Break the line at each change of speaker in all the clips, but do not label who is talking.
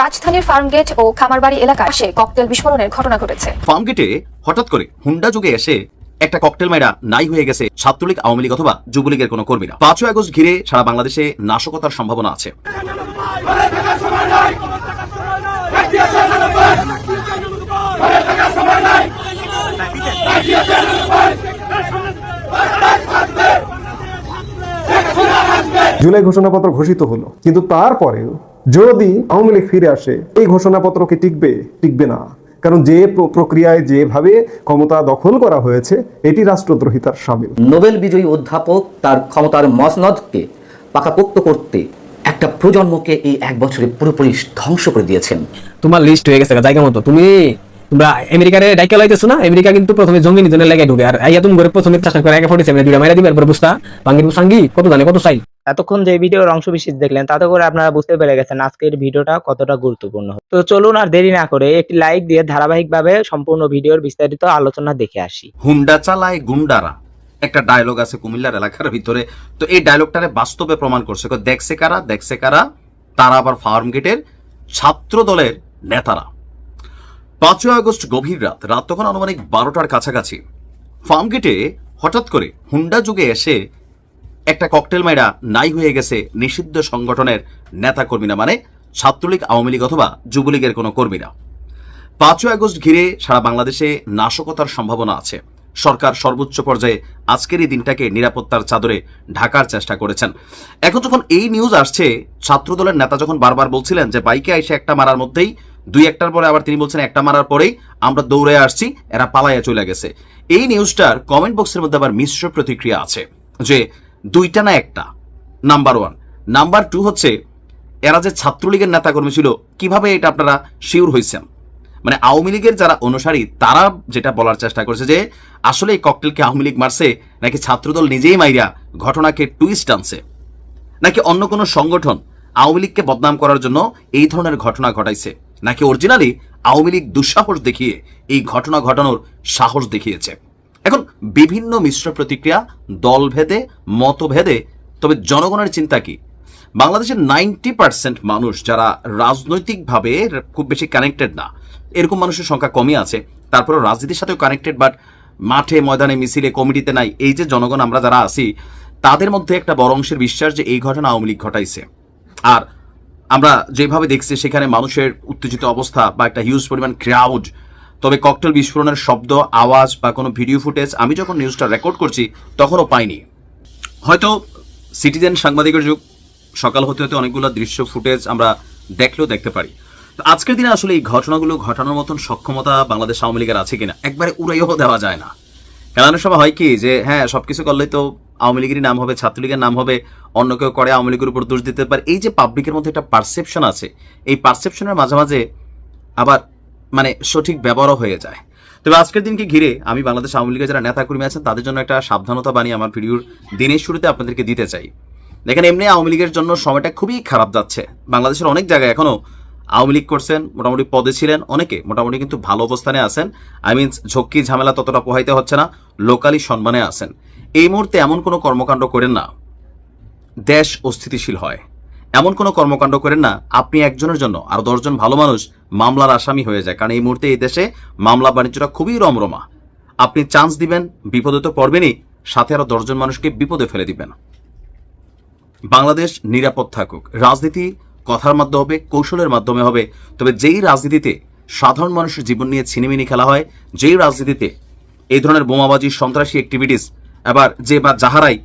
রাজধানীর ফার্মগেট ও খামারবাড়ি এলাকায় পাশে ককটেল বিস্ফোরণের ঘটনা ঘটেছে।
ফার্মগেটে হঠাৎ করে হুন্ডা যুগে এসে একটা ককটেল মাইরা নাই হয়ে গেছে ছাত্রলীগ আওয়ামী লীগ অথবা যুবলীগের কোনো কর্মীরা। পাঁচই আগস্ট ঘিরে সারা বাংলাদেশে নাশকতার সম্ভাবনা আছে।
জুলাই ঘোষণাপত্র ঘোষিত হলো কিন্তু তারপরেও যদি আওয়ামী লীগ ফিরে আসে এই ঘোষণাপত্র কি টিকবে? টিকবে না। কারণ যে প্রক্রিয়ায় যেভাবে ক্ষমতা দখল করা হয়েছে এটি রাষ্ট্রদ্রোহিতার সামিল।
নোবেল বিজয়ী অধ্যাপক তার ক্ষমতার মসনদকে পাকাপোক্ত করতে একটা প্রজন্মকে এই এক বছরে পুরোপুরি ধ্বংস করে দিয়েছেন।
তোমার লিস্ট হয়ে গেছে জায়গা মতো। তুমি তোমরা আমেরিকারে ডাইকা লাইতেছো না? আমেরিকা কিন্তু প্রথমে জঙ্গি নিধনের লেগে ঢুকে। আর আইয়া তুমি ঘরে প্রথমে চাষা করে আগে ফোর্টি সেভেন দুইটা মাইরা দিবে এরপর বুঝতা। বাঙ্গির সাঙ্গি কত জানে কত চাই
এতক্ষণ যে ভিডিওর অংশ বিশেষ দেখলেন, তাতে করে আপনারা বুঝতে পেরে গেছেন আজকের ভিডিওটা কতটা গুরুত্বপূর্ণ। তো চলুন আর দেরি না করে একটি লাইক দিয়ে ধারাবাহিকভাবে সম্পূর্ণ ভিডিওর বিস্তারিত আলোচনা দেখে আসি।
হুন্ডা চালায় গুন্ডারা। একটা ডায়লগ আছে কুমিল্লার এলাকার ভিতরে। তো এই ডায়লগটারে বাস্তবে প্রমাণ করছে। দেখছে কারা? দেখছে কারা? তারা আবার ফার্ম গেটের ছাত্র দলের নেতারা। পাঁচই আগস্ট গভীর রাত রাত তখন আনুমানিক বারোটার কাছাকাছি। ফার্ম গেটে হঠাৎ করে হুন্ডা যুগে এসে একটা ককটেল মাইরা নাই হয়ে গেছে নিষিদ্ধ সংগঠনের নেতা কর্মীরা মানে ছাত্রলীগ, আওয়ামী লীগ অথবা যুবলীগের কোনো কর্মীরা। পাঁচই আগস্ট ঘিরে সারা বাংলাদেশে নাশকতার সম্ভাবনা আছে। সরকার সর্বোচ্চ পর্যায়ে আজকের এই দিনটাকে নিরাপত্তার চাদরে ঢাকার চেষ্টা করেছেন। এখন যখন এই নিউজ আসছে, ছাত্রদলের নেতা যখন বারবার বলছিলেন যে, বাইকে এসে একটা মারার মধ্যেই, দুই একটার পরে আবার তিনি বলছেন একটা মারার পরেই আমরা দৌড়ে আসছি, এরা পালাইয়া চলে গেছে। এই নিউজটার কমেন্ট বক্সের মধ্যে আবার মিশ্র প্রতিক্রিয়া আছে যে দুইটা না একটা? নাম্বার ওয়ান নাম্বার টু হচ্ছে, এরা যে ছাত্রলীগের নেতাকর্মী ছিল, কীভাবে এটা আপনারা শিওর হয়েছেন মানে আওয়ামী লীগের যারা অনুসারী, তারা যেটা বলার চেষ্টা করেছে যে, আসলে এই ককটেলকে আওয়ামী লীগ মারছে, নাকি ছাত্রদল নিজেই মাইরা ঘটনাকে টুইস্ট আনছে? নাকি অন্য কোনো সংগঠন আওয়ামী লীগকে বদনাম করার জন্য এই ধরনের ঘটনা ঘটাইছে? নাকি অরিজিনালি আওয়ামী লীগ দুঃসাহস দেখিয়ে এই ঘটনা ঘটানোর সাহস দেখিয়েছে? বিভিন্ন মিশ্র প্রতিক্রিয়া, দলভেদে, মতভেদে, তবে জনগণের চিন্তা কি? বাংলাদেশের নাইনটি পার্সেন্ট মানুষ যারা রাজনৈতিকভাবে খুব বেশি কানেক্টেড না, এরকম মানুষের সংখ্যা কমই আছে তারপরে রাজনীতির সাথেও কানেক্টেড বাট মাঠে, ময়দানে, মিছিলে, কমিটিতে নাই, এই যে জনগণ আমরা যারা আছি, তাদের মধ্যে একটা বড় অংশের বিশ্বাস যে এই ঘটনা আওয়ামী লীগ ঘটাইছে। আর আমরা যেভাবে দেখছি, সেখানে মানুষের উত্তেজিত অবস্থা বা একটা হিউজ পরিমাণ ক্রাউড তবে ককটেল বিস্ফোরণের শব্দ, আওয়াজ বা কোনো ভিডিও ফুটেজ আমি যখন নিউজটা রেকর্ড করছি, তখনও পাইনি। হয়তো সিটিজেন সাংবাদিকের যুগ, সকাল হতে হতে অনেকগুলো দৃশ্য ফুটেজ আমরা দেখলেও দেখতে পারি। তো আজকের দিনে আসলে এই ঘটনাগুলো ঘটানোর মতন সক্ষমতা বাংলাদেশ আওয়ামী লীগের আছে কিনা, একবারে উড়াইও দেওয়া যায় না। কেন সময় হয় কি, যে হ্যাঁ সব কিছু করলেই তো আওয়ামী লীগেরই নাম হবে, ছাত্রলীগের নাম হবে, অন্য কেউ করে আওয়ামী লীগের উপর দোষ দিতে পারে। এই যে পাবলিকের মধ্যে একটা পারসেপশন আছে, এই পারসেপশনের মাঝে মাঝে আবার মানে সঠিক ব্যবহারও হয়ে যায়। তবে আজকের দিনকে ঘিরে আমি বাংলাদেশ আওয়ামী লীগের যারা নেতাকর্মী আছেন, তাদের জন্য একটা সাবধানতা বানিয়ে আমার ভিডিওর দিনের শুরুতে আপনাদেরকে দিতে চাই। দেখেন, এমনি আওয়ামী লীগের জন্য সময়টা খুবই খারাপ যাচ্ছে। বাংলাদেশের অনেক জায়গায় এখনও আওয়ামী লীগ করছেন, মোটামুটি পদে ছিলেন অনেকে, মোটামুটি কিন্তু ভালো অবস্থানে আছেন। আই মিনস ঝক্কি ঝামেলা ততটা পোহাইতে হচ্ছে না, লোকালি সম্মানে আছেন। এই মুহূর্তে এমন কোনো কর্মকাণ্ড করেন না, দেশ অস্থিতিশীল হয়। এমন কোনো কর্মকাণ্ড করেন না, আপনি একজনের জন্য আর দশজন ভালো মানুষ মামলার আসামি হয়ে যায়। কারণ এই মুহূর্তে এই দেশে মামলা বাণিজ্যটা খুবই রমরমা। আপনি চান্স দিবেন, বিপদে তো পড়বেনই, সাথে আরও দশজন মানুষকে বিপদে ফেলে দিবেন। বাংলাদেশ নিরাপদ থাকুক। রাজনীতি কথার মাধ্যমে হবে, কৌশলের মাধ্যমে হবে। তবে যেই রাজনীতিতে সাধারণ মানুষের জীবন নিয়ে ছিনিমিনি খেলা হয়, যেই রাজনীতিতে এই ধরনের বোমাবাজি, সন্ত্রাসী অ্যাক্টিভিটিস এবার যে বা যাহারাই,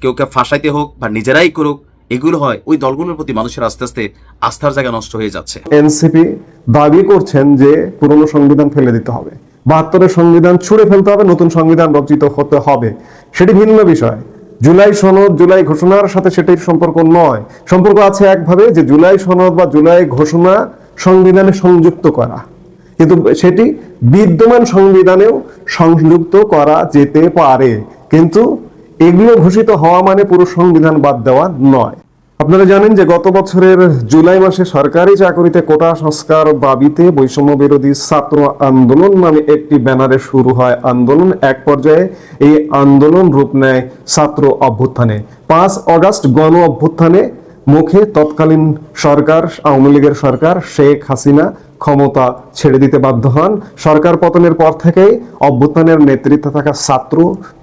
কেউ ফাঁসাইতে হোক বা নিজেরাই করুক এগুলো হয়, ওই দলগুলোর প্রতি মানুষের আস্তে আস্তে আস্থার জায়গা নষ্ট হয়ে যাচ্ছে।
এনসিপি দাবি করছেন যে পুরনো সংবিধান ফেলে দিতে হবে। বাহাত্তরের সংবিধান ছুড়ে ফেলতে হবে, নতুন সংবিধান রচিত হতে হবে। সেটি ভিন্ন বিষয়। জুলাই সনদ, জুলাই ঘোষণার সাথে সেটির সম্পর্ক নয়। সম্পর্ক আছে একভাবে যে জুলাই সনদ বা জুলাই ঘোষণা সংবিধানে সংযুক্ত করা। কিন্তু সেটি বিদ্যমান সংবিধানেও সংযুক্ত করা যেতে পারে। কিন্তু এগুলো ঘোষিত হওয়া মানে পুরো সংবিধান বাদ দেওয়া নয়। আপনারা জানেন যে গত বছরের জুলাই মাসে সরকারি চাকরিতে কোটা সংস্কার দাবিতে বৈষম্য বিরোধী ছাত্র আন্দোলন নামে একটি ব্যানারে শুরু হয় আন্দোলন। এক পর্যায়ে এই আন্দোলন রূপ নেয় ছাত্র অভ্যুত্থানে। পাঁচ অগাস্ট গণ অভ্যুত্থানে মুখে তৎকালীন সরকার, আওয়ামী লীগের সরকার শেখ হাসিনা ক্ষমতা ছেড়ে দিতে বাধ্য হন। সরকার পতনের পর থেকেই অভ্যুত্থানের নেতৃত্বে থাকা ছাত্র,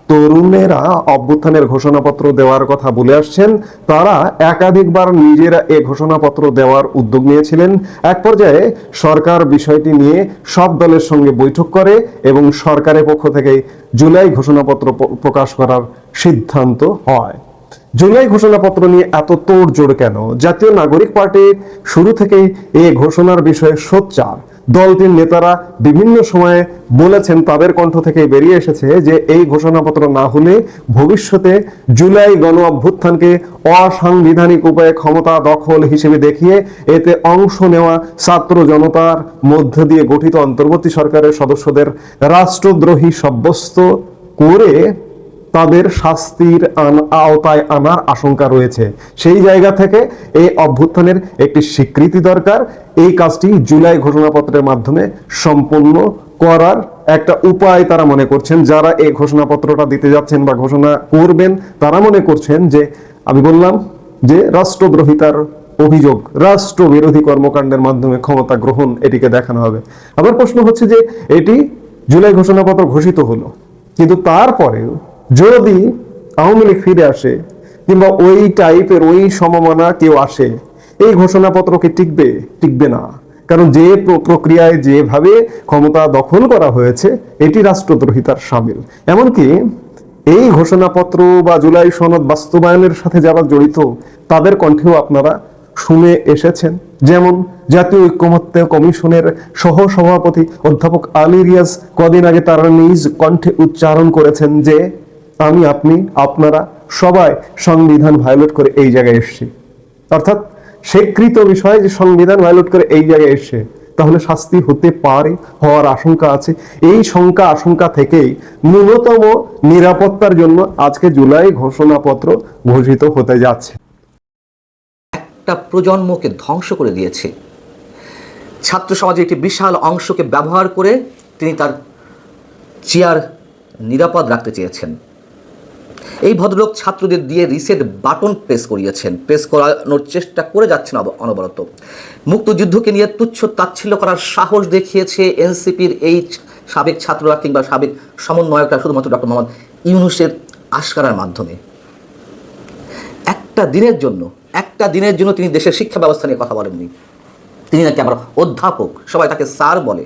তরুণেরা অভ্যুত্থানের ঘোষণাপত্র দেওয়ার কথা বলে আসছেন। তারা একাধিকবার নিজেরা এ ঘোষণাপত্র দেওয়ার উদ্যোগ নিয়েছিলেন। এক পর্যায়ে সরকার বিষয়টি নিয়ে সব দলের সঙ্গে বৈঠক করে এবং সরকারের পক্ষ থেকে জুলাই ঘোষণাপত্র প্রকাশ করার সিদ্ধান্ত হয়। জুলাই ঘোষণাপত্র নিয়ে এত তোড়জোড় কেন? জাতীয় নাগরিক পার্টি শুরু থেকেই এই ঘোষণার বিষয়ে সোচ্চার। দলটির নেতারা বিভিন্ন সময়ে বলেছেন তাদের কণ্ঠ থেকে বেরিয়ে এসেছে যে এই ঘোষণাপত্র না হলে ভবিষ্যতে জুলাই গণ অভ্যুত্থানকে অসাংবিধানিক উপায়ে ক্ষমতা দখল হিসেবে দেখিয়ে এতে অংশ নেওয়া ছাত্র জনতার মধ্য দিয়ে গঠিত অন্তর্বর্তী সরকারের সদস্যদের রাষ্ট্রদ্রোহী সাব্যস্ত করে তাদের শাস্তির আওতায় আনার আশঙ্কা রয়েছে। সেই জায়গা থেকে এই অভ্যুত্থানের একটি স্বীকৃতি দরকার। এই কাজটি জুলাই ঘোষণাপত্রের মাধ্যমে সম্পূর্ণ করার একটা উপায় তারা মনে করছেন। যারা এই ঘোষণাপত্রটা দিতে যাচ্ছেন বা ঘোষণা করবেন, তারা মনে করছেন যে, আমি বললাম যে রাষ্ট্রদ্রোহিতার অভিযোগ রাষ্ট্র বিরোধী কর্মকাণ্ডের মাধ্যমে ক্ষমতা গ্রহণ এটিকে দেখানো হবে। আবার প্রশ্ন হচ্ছে যে, এটি জুলাই ঘোষণাপত্র ঘোষিত হলো। কিন্তু তারপরেও যদি আওয়ামী লীগ ফিরে আসে কিংবা ওই টাইপের ওই সমমনা কেউ আসে, এই ঘোষণাপত্র কি টিকবে? টিকবে না। কারণ যে প্রক্রিয়ায় যেভাবে ক্ষমতা দখল করা হয়েছে, এটি রাষ্ট্রদ্রোহিতার সামিল। এমনকি এই ঘোষণাপত্র বা জুলাই সনদ বাস্তবায়নের সাথে যারা জড়িত, তাদের কণ্ঠেও আপনারা শুনে এসেছেন। যেমন জাতীয় ঐক্যমত্য কমিশনের সহ সভাপতি অধ্যাপক আলী রিয়াজ কদিন আগে তারা নিজ কণ্ঠে উচ্চারণ করেছেন যে আমি, আপনি, আপনারা সবাই সংবিধান ভায়োলেট করে এই জায়গায় এসেছি। অর্থাৎ স্বীকৃত বিষয় যে সংবিধান ভায়োলেট করে এই জায়গায় এসে তাহলে শাস্তি হতে পারে, হওয়ার আশঙ্কা আছে। এই শঙ্কা, আশঙ্কা থেকেই ন্যূনতম নিরাপত্তার জন্য আজকে জুলাই ঘোষণাপত্র ঘোষিত হতে যাচ্ছে।
একটা প্রজন্মকে ধ্বংস করে দিয়েছে। ছাত্র সমাজের একটি বিশাল অংশকে ব্যবহার করে তিনি তার চেয়ার নিরাপদ রাখতে চেয়েছেন। এই ভদ্রলোক ছাত্রদের দিয়ে রিসেট বাটন প্রেস করিয়েছেন। প্রেস করানোর চেষ্টা করে যাচ্ছেন অনবরত। মুক্তযুদ্ধকে নিয়ে তুচ্ছ তাচ্ছিল্য করার সাহস দেখিয়েছে এনসিপির এই সাবেক ছাত্ররা কিংবা সাবেক সমন্বয়করা, শুধুমাত্র ডক্টর মোহাম্মদ ইউনুসের আশকারার মাধ্যমে। একটা দিনের জন্য, একটা দিনের জন্য তিনি দেশের শিক্ষা ব্যবস্থা নিয়ে কথা বলেননি। তিনি নাকি আবার অধ্যাপক, সবাই তাকে স্যার বলে।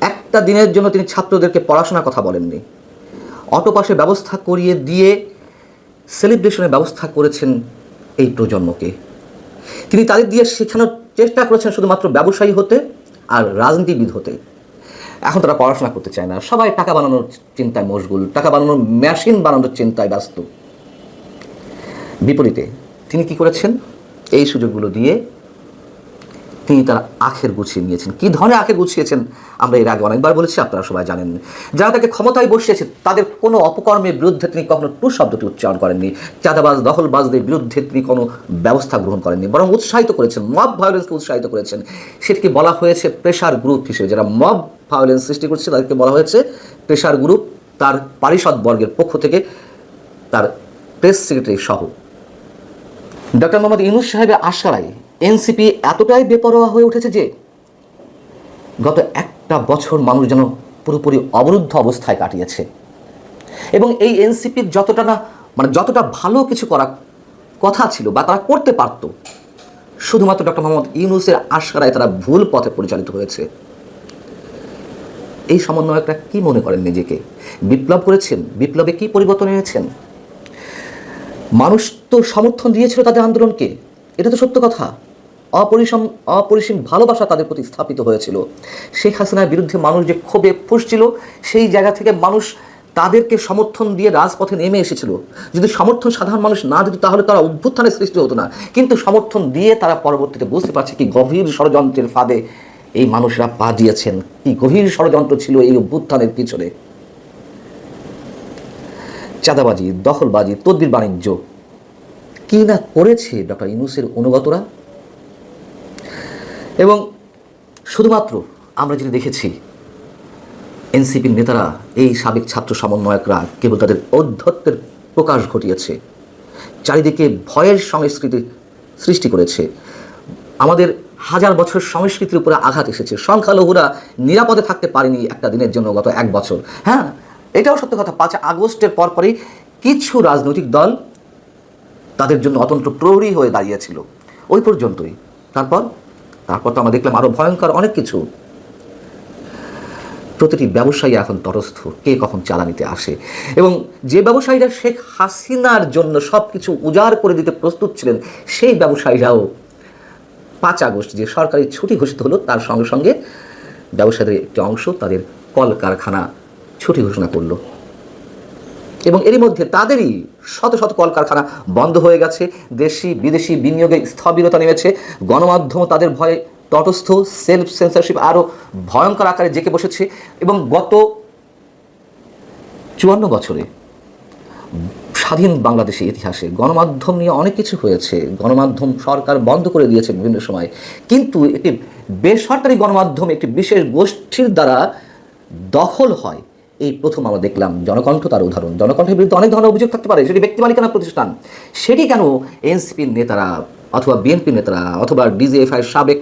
একটা দিনের জন্য তিনি ছাত্রদেরকে পড়াশোনার কথা বলেননি। অটোপাসের ব্যবস্থা করিয়ে দিয়ে সেলিব্রেশনের ব্যবস্থা করেছেন এই প্রজন্মকে। তিনি তাদের দিয়ে শেখানোর চেষ্টা করেছেন শুধুমাত্র ব্যবসায়ী হতে আর রাজনীতিবিদ হতে। এখন তারা পড়াশোনা করতে চায় না। সবাই টাকা বানানোর চিন্তায় মশগুল, টাকা বানানোর মেশিন বানানোর চিন্তায় ব্যস্ত। বিপরীতে তিনি কি করেছেন? এই সুযোগগুলো দিয়ে তিনি তার আখের গুছিয়ে নিয়েছেন। কি ধরনের আখের গুছিয়েছেন? আমরা এর আগে অনেকবার বলেছি, আপনারা সবাই জানেন। যারা তাকে ক্ষমতায় বসিয়েছে, তাদের কোনো অপকর্মের বিরুদ্ধে তিনি কখনো টু শব্দটি উচ্চারণ করেননি। চাঁদাবাজ, দখলবাজদের বিরুদ্ধে তিনি কোনো ব্যবস্থা গ্রহণ করেননি, বরং উৎসাহিত করেছেন মব ভায়োলেন্সকে উৎসাহিত করেছেন। সেটিকে বলা হয়েছে প্রেশার গ্রুপ হিসেবে। যারা মব ভায়োলেন্স সৃষ্টি করছে, তাদেরকে বলা হয়েছে প্রেশার গ্রুপ তার পারিষদ বর্গের পক্ষ থেকে তার প্রেস সেক্রেটারি সহ। ডক্টর মোহাম্মদ ইউনুস সাহেবের আশারায় এনসিপি এতটাই বেপরোয়া হয়ে উঠেছে যে গত একটা বছর মানুষ যেন পুরোপুরি অবরুদ্ধ অবস্থায় কাটিয়েছে। এবং এই এনসিপির যতটা না মানে যতটা ভালো কিছু করা কথা ছিল বা তারা করতে পারত, শুধুমাত্র ডক্টর মোহাম্মদ ইউনুসের আশারায় তারা ভুল পথে পরিচালিত হয়েছে। এই সমন্বয়করা কি মনে করেন নিজেকে? বিপ্লব করেছেন? বিপ্লবে কি পরিবর্তন এনেছেন? মানুষ তো সমর্থন দিয়েছিল তাদের আন্দোলনকে। এটা তো সত্য কথা। অপরিসম অপরিসীম ভালোবাসা তাদের প্রতি স্থাপিত হয়েছিল। শেখ হাসিনার বিরুদ্ধে মানুষ যে ক্ষোভে ফুসছিল, সেই জায়গা থেকে মানুষ তাদেরকে সমর্থন দিয়ে রাজপথে নেমে এসেছিল। যদি সমর্থন সাধারণ মানুষ না দিত, তাহলে তারা অভ্যুত্থানের সৃষ্টি হতো না। কিন্তু সমর্থন দিয়ে তারা পরবর্তীতে বুঝতে পারছে কি গভীর ষড়যন্ত্রের ফাঁদে এই মানুষরা পা দিয়েছেন। কি গভীর ষড়যন্ত্র ছিল এই অভ্যুত্থানের পিছনে। চাঁদাবাজি, দখলবাজি, তদ্বির বাণিজ্য। কি না করেছে ডক্টর ইউনুসের অনুগতরা? এবং শুধুমাত্র আমরা যেটা দেখেছি, এনসিপির নেতারা, এই সাবেক ছাত্র সমন্বয়করা কেবল তাদের অধ্যত্বের প্রকাশ ঘটিয়েছে, চারিদিকে ভয়ের সংস্কৃতি সৃষ্টি করেছে। আমাদের হাজার বছর সংস্কৃতির উপরে আঘাত এসেছে। সংখ্যালঘুরা নিরাপদে থাকতে পারেনি একটা দিনের জন্য গত এক বছর। হ্যাঁ এটাও সত্য কথা, পাঁচ আগস্টের পরপরই কিছু রাজনৈতিক দল তাদের জন্য অতন্ত্র প্রহরী হয়ে দাঁড়িয়েছিল। ওই পর্যন্তই। তারপর তারপর তো আমরা দেখলাম আরও ভয়ঙ্কর অনেক কিছু। প্রতিটি ব্যবসায়ী এখন তরস্থ কে কখন চালানিতে আসে। এবং যে ব্যবসায়ীরা শেখ হাসিনার জন্য সব কিছু উজাড় করে দিতে প্রস্তুত ছিলেন, সেই ব্যবসায়ীরাও পাঁচ আগস্ট যে সরকারি ছুটি ঘোষিত হলো, তার সঙ্গে সঙ্গে ব্যবসায়ীদের একটি অংশ তাদের কলকারখানা ছুটি ঘোষণা করল। এবং এরই মধ্যে তাদেরই শত শত কলকারখানা বন্ধ হয়ে গেছে। দেশি, বিদেশি বিনিয়োগে স্থবিরতা নেমেছে। গণমাধ্যম তাদের ভয়ে তটস্থ সেলফ সেন্সারশিপ আরও ভয়ঙ্কর আকারে জেঁকে বসেছে এবং গত চুয়ান্ন বছরে স্বাধীন বাংলাদেশের ইতিহাসে গণমাধ্যম নিয়ে অনেক কিছু হয়েছে। গণমাধ্যম সরকার বন্ধ করে দিয়েছে বিভিন্ন সময়। কিন্তু একটি বেসরকারি গণমাধ্যম একটি বিশেষ গোষ্ঠীর দ্বারা দখল হয়। এই প্রথম আমরা দেখলাম জনকণ্ঠ তার উদাহরণ। জনকণ্ঠের বিরুদ্ধে অনেক ধরনের অভিযোগ থাকতে পারে। সেটি ব্যক্তি মালিকানা প্রতিষ্ঠান। সেটি কেন এনসিপির নেতারা অথবা বিএনপির নেতারা অথবা ডিজিএফআই সাবেক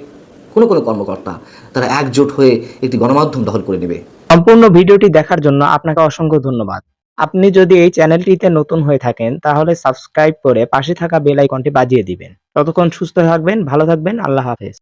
কোনো কোনো কর্মকর্তা তারা একজোট হয়ে একটি গণমাধ্যম দখল করে নেবে?
সম্পূর্ণ ভিডিওটি দেখার জন্য আপনাকে অসংখ্য ধন্যবাদ। আপনি যদি এই চ্যানেলটিতে নতুন হয়ে থাকেন, তাহলে সাবস্ক্রাইব করে পাশে থাকা বেল আইকনটি বাজিয়ে দিবেন। ততক্ষণ সুস্থ থাকবেন, ভালো থাকবেন, আল্লাহ হাফেজ।